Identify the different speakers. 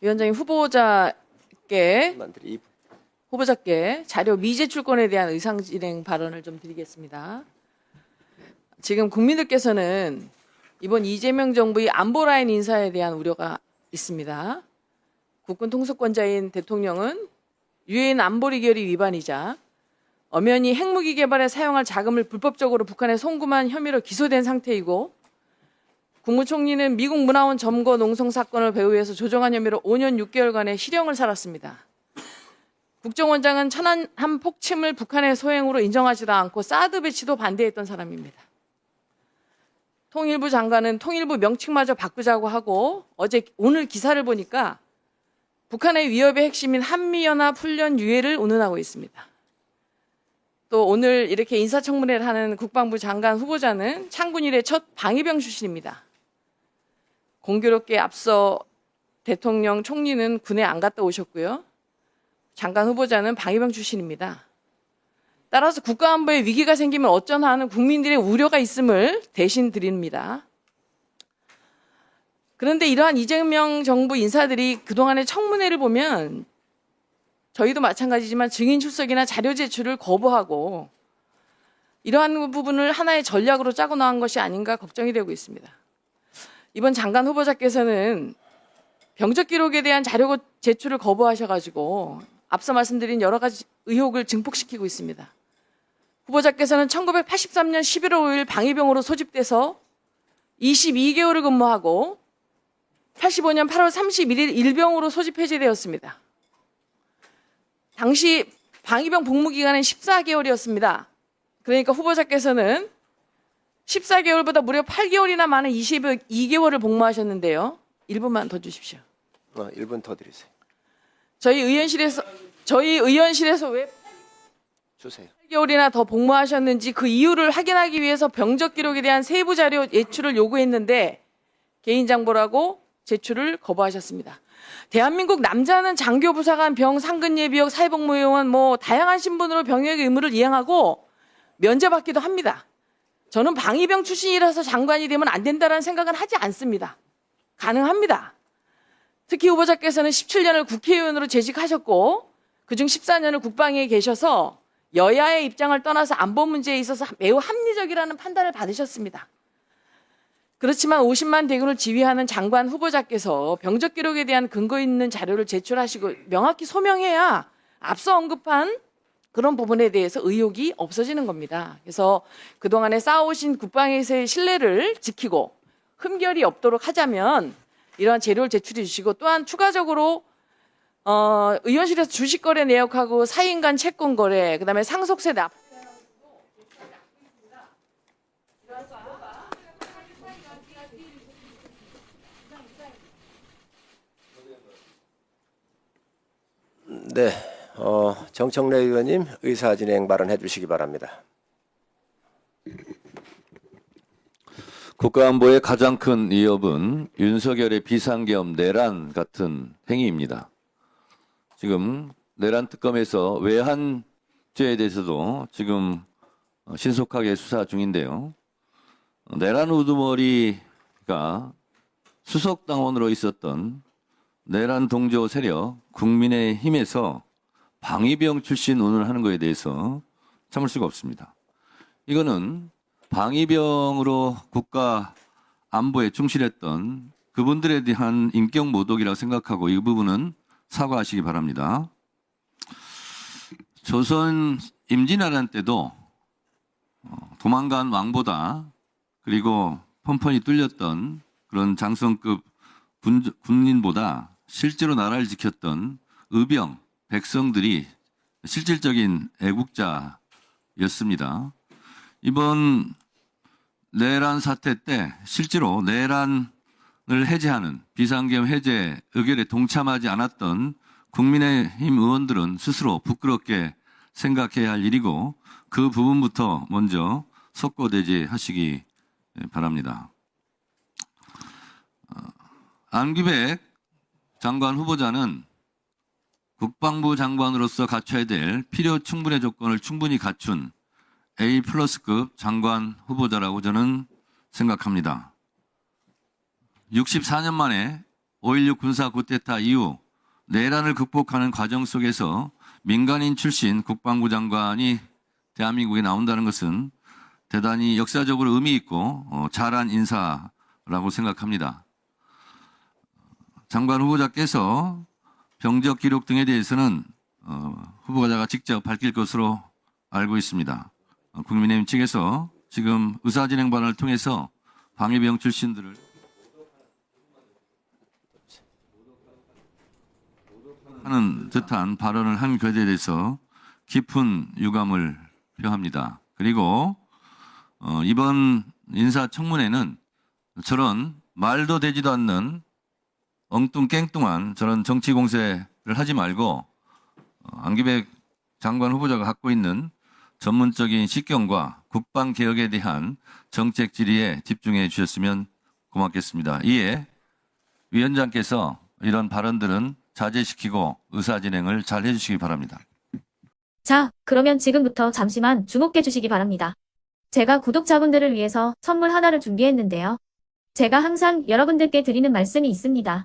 Speaker 1: 위원장님 후보자께 후보자께 자료 미제 출권에 대한 의상 진행 발언을 좀 드리겠습니다. 지금 국민들께서는 이번 이재명 정부의 안보 라인 인사에 대한 우려가 있습니다. 국군 통수권자인 대통령은 유엔 안보리 결의 위반이자 엄연히 핵무기 개발에 사용할 자금을 불법적으로 북한에 송금한 혐의로 기소된 상태이고 국무총리는 미국 문화원 점거 농성 사건을 배후에서 조정한 혐의로 5년 6개월간의 실형을 살았습니다. 국정원장은 천안함 폭침을 북한의 소행으로 인정하지도 않고 사드 배치도 반대했던 사람입니다. 통일부 장관은 통일부 명칭마저 바꾸자고 하고 어제 오늘 기사를 보니까 북한의 위협의 핵심인 한미연합 훈련 유예를 운운하고 있습니다. 또 오늘 이렇게 인사청문회를 하는 국방부 장관 후보자는 창군 일의 첫 방위병 출신입니다. 공교롭게 앞서 대통령 총리는 군에 안 갔다 오셨고요. 장관 후보자는 방위병 출신입니다. 따라서 국가안보에 위기가 생기면 어쩌나 하는 국민들의 우려가 있음을 대신 드립니다. 그런데 이러한 이재명 정부 인사들이 그동안의 청문회를 보면 저희도 마찬가지지만 증인 출석이나 자료 제출을 거부하고 이러한 부분을 하나의 전략으로 짜고 나간 것이 아닌가 걱정이 되고 있습니다. 이번 장관 후보자께서는 병적 기록에 대한 자료 제출을 거부하셔가지고 앞서 말씀드린 여러 가지 의혹을 증폭시키고 있습니다. 후보자께서는 1983년 11월 5일 방위병으로 소집돼서 22개월을 근무하고 85년 8월 31일 일병으로 소집 해제되었습니다. 당시 방위병 복무 기간은 14개월이었습니다. 그러니까 후보자께서는 14개월보다 무려 8개월이나 많은 22개월을 복무하셨는데요. 1분만 더 주십시오.
Speaker 2: 어, 1분 더 드리세요.
Speaker 1: 저희 의원실에서 저희 의원실에서 왜
Speaker 2: 주세요.
Speaker 1: 8개월이나 더 복무하셨는지 그 이유를 확인하기 위해서 병적 기록에 대한 세부 자료 제출을 요구했는데 개인정보라고 제출을 거부하셨습니다. 대한민국 남자는 장교 부사관 병 상근 예비역 사회복무 요원 뭐 다양한 신분으로 병역의 의무를 이행하고 면제받기도 합니다. 저는 방위병 출신이라서 장관이 되면 안 된다는 생각은 하지 않습니다. 가능합니다. 특히 후보자께서는 17년을 국회의원으로 재직하셨고 그중 14년을 국방위에 계셔서 여야의 입장을 떠나서 안보 문제에 있어서 매우 합리적이라는 판단을 받으셨습니다. 그렇지만 50만 대군을 지휘하는 장관 후보자께서 병적 기록에 대한 근거 있는 자료를 제출하시고 명확히 소명해야 앞서 언급한 그런 부분에 대해서 의혹이 없어지는 겁니다. 그래서 그동안에 쌓아오신 국방에서의 신뢰를 지키고 흠결이 없도록 하자면 이러한 재료를 제출해 주시고 또한 추가적으로 어, 의원실에서 주식 거래 내역하고 사인 간 채권 거래, 그다음에 상속세 납
Speaker 2: 네, 어, 정청래 의원님 의사 진행 발언해 주시기 바랍니다.
Speaker 3: 국가안보의 가장 큰 위협은 윤석열의 비상계엄 내란 같은 행위입니다. 지금 내란 특검에서 외환죄에 대해서도 지금 어, 신속하게 수사 중인데요. 어, 내란 우두머리가 수석 당원으로 있었던 내란 동조 세력 국민의 힘에서 방위병 출신 운운을 하는 것에 대해서 참을 수가 없습니다. 이거는 방위병으로 국가 안보에 충실했던 그분들에 대한 인격 모독이라고 생각하고 이 부분은 사과하시기 바랍니다. 조선 임진왜란 때도 어, 도망간 왕보다 그리고 펀펀이 뚫렸던 그런 장성급 군, 군인보다 실제로 나라를 지켰던 의병, 백성들이 실질적인 애국자였습니다. 이번 내란 사태 때 실제로 내란을 해제하는 비상계엄 해제 의결에 동참하지 않았던 국민의힘 의원들은 스스로 부끄럽게 생각해야 할 일이고 그 부분부터 먼저 속고대죄하시기 바랍니다. 어, 안기백 장관 후보자는 국방부 장관으로서 갖춰야 될 필요 충분의 조건을 충분히 갖춘 A 플러스급 장관 후보자라고 저는 생각합니다. 64년 만에 5.16 군사 쿠데타 이후 내란을 극복하는 과정 속에서 민간인 출신 국방부 장관이 대한민국에 나온다는 것은 대단히 역사적으로 의미 있고 어, 잘한 인사라고 생각합니다. 장관 후보자께서 병적 기록 등에 대해서는 어, 후보자가 직접 밝힐 것으로 알고 있습니다. 어, 국민의힘 측에서 지금 의사진행반을 통해서 방위병 출신들을 하는 듯한 발언을 한 것에 대해서 깊은 유감을 표합니다. 그리고 어, 이번 인사청문회는 저런 말도 되지도 않는 엉뚱깽뚱한 저런 정치 공세를 하지 말고 어, 안기백 장관 후보자가 갖고 있는 전문적인 식견과 국방 개혁에 대한 정책 질의에 집중해 주셨으면 고맙겠습니다. 이에 위원장께서 이런 발언들은 자제시키고 의사 진행을 잘 해주시기 바랍니다.
Speaker 4: 자, 그러면 지금부터 잠시만 주목해 주시기 바랍니다. 제가 구독자분들을 위해서 선물 하나를 준비했는데요. 제가 항상 여러분들께 드리는 말씀이 있습니다.